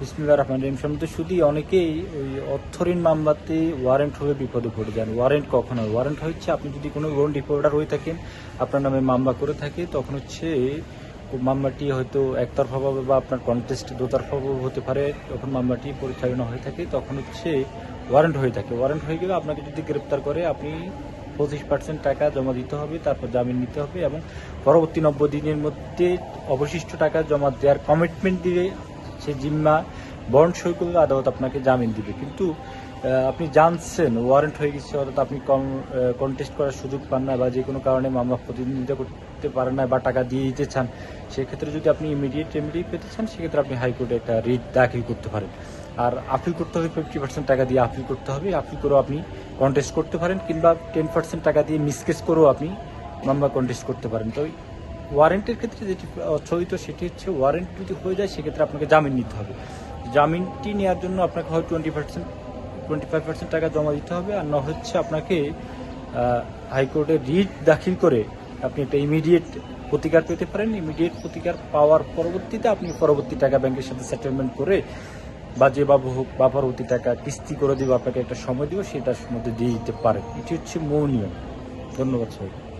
বিসমিল্লাহ রহমান রহিম। শুধু অনেকেই ওই অর্থঋণ মামলাতে ওয়ারেন্ট হয়ে বিপদে পড়ে যান। ওয়ারেন্ট কখন হয়? ওয়ারেন্ট হচ্ছে আপনি যদি কোনো লোন ডিপোর্টার হয়ে থাকেন, আপনার নামে মামলা করে থাকে, তখন হচ্ছে মামলাটি হয়তো একতরফাভাবে বা আপনার কন্টেস্ট দোতরফাভাবে হতে পারে। তখন মামলাটি পরিচালনা হয়ে থাকে, তখন হচ্ছে ওয়ারেন্ট হয়ে থাকে। ওয়ারেন্ট হয়ে গেলে আপনাকে যদি গ্রেপ্তার করে, আপনি পঁচিশ পার্সেন্ট টাকা জমা দিতে হবে, তারপর জামিন নিতে হবে এবং পরবর্তী নব্বই দিনের মধ্যে অবশিষ্ট টাকা জমা দেওয়ার কমিটমেন্ট দিলে সে জিম্মা বন্ড সই করলে আদালত আপনাকে জামিন দিবে। কিন্তু আপনি জানছেন ওয়ারেন্ট হয়ে গেছে, অর্থাৎ আপনি কম কন্টেস্ট করার সুযোগ পান না বা যে কোনো কারণে মামলা প্রতিদ্বন্দ্বিতা করতে পারেন না বা টাকা দিয়ে দিতে চান, সেক্ষেত্রে যদি আপনি ইমিডিয়েট রেমেডি পেতে চান, সেক্ষেত্রে আপনি হাইকোর্টে একটা রিট দাখিল করতে পারেন। আর আপিল করতে হবে ফিফটি পার্সেন্ট টাকা দিয়ে আপিল করতে হবে আপিল করেও আপনি কন্টেস্ট করতে পারেন, কিংবা টেন পার্সেন্ট টাকা দিয়ে মিসকেস করেও আপনি মামলা কন্টেস্ট করতে পারেন। তো ওয়ারেন্টের ক্ষেত্রে যেটি অর্থহিত সেটি হচ্ছে ওয়ারেন্ট যদি হয়ে যায়, সেক্ষেত্রে আপনাকে জামিন নিতে হবে। জামিনটি নেওয়ার জন্য আপনাকে হয় twenty percent twenty five percent টাকা জমা দিতে হবে আর না হচ্ছে আপনাকে হাইকোর্টে রিট দাখিল করে আপনি একটা ইমিডিয়েট প্রতিকার পেতে পারেন। ইমিডিয়েট প্রতিকার পাওয়ার পরবর্তীতে আপনি পরবর্তী টাকা ব্যাংকের সাথে সেটেলমেন্ট করে বা যে যেভাবে হোক বা পরবর্তী টাকা কিস্তি করে দিব আপনাকে একটা সময় দিব, সেটার মধ্যে দিয়ে দিতে পারেন। এটি হচ্ছে মৌনীয় ধন্যবাদ সবাই